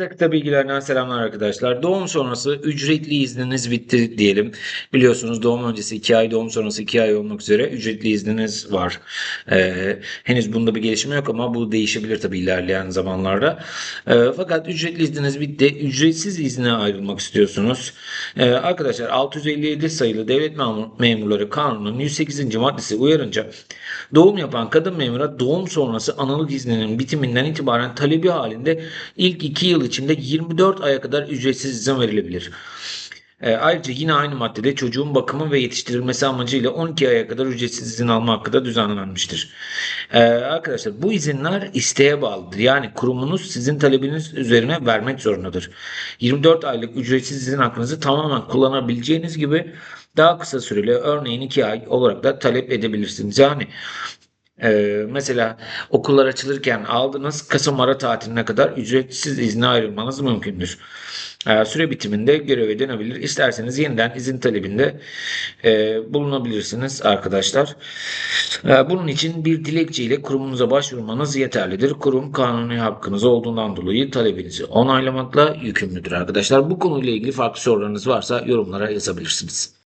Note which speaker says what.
Speaker 1: Kısa kısa bilgilerden selamlar arkadaşlar. Doğum sonrası ücretli izniniz bitti diyelim. Biliyorsunuz doğum öncesi 2 ay, doğum sonrası 2 ay olmak üzere ücretli izniniz var. Ee, henüz bunda bir gelişme yok ama bu değişebilir tabii ilerleyen zamanlarda. Ee, fakat ücretli izniniz bitti. Ücretsiz izne ayrılmak istiyorsunuz. Ee, arkadaşlar 657 sayılı Devlet Memur- Memurları Kanunu'nun 108. maddesi uyarınca doğum yapan kadın memura doğum sonrası analık izninin bitiminden itibaren talebi halinde ilk 2 yıl içinde 24 aya kadar ücretsiz izin verilebilir. E, ayrıca yine aynı maddede çocuğun bakımı ve yetiştirilmesi amacıyla 12 aya kadar ücretsiz izin alma hakkı da düzenlenmiştir. E, arkadaşlar bu izinler isteğe bağlıdır. Yani kurumunuz sizin talebiniz üzerine vermek zorundadır. 24 aylık ücretsiz izin hakkınızı tamamen kullanabileceğiniz gibi daha kısa süreli örneğin 2 ay olarak da talep edebilirsiniz. Yani ee, mesela okullar açılırken aldığınız Kasım ara tatiline kadar ücretsiz izne ayrılmanız mümkündür. Ee, süre bitiminde göreve dönebilir. İsterseniz yeniden izin talebinde e, bulunabilirsiniz arkadaşlar. Ee, bunun için bir dilekçe ile kurumunuza başvurmanız yeterlidir. Kurum kanuni hakkınız olduğundan dolayı talebinizi onaylamakla yükümlüdür arkadaşlar. Bu konuyla ilgili farklı sorularınız varsa yorumlara yazabilirsiniz.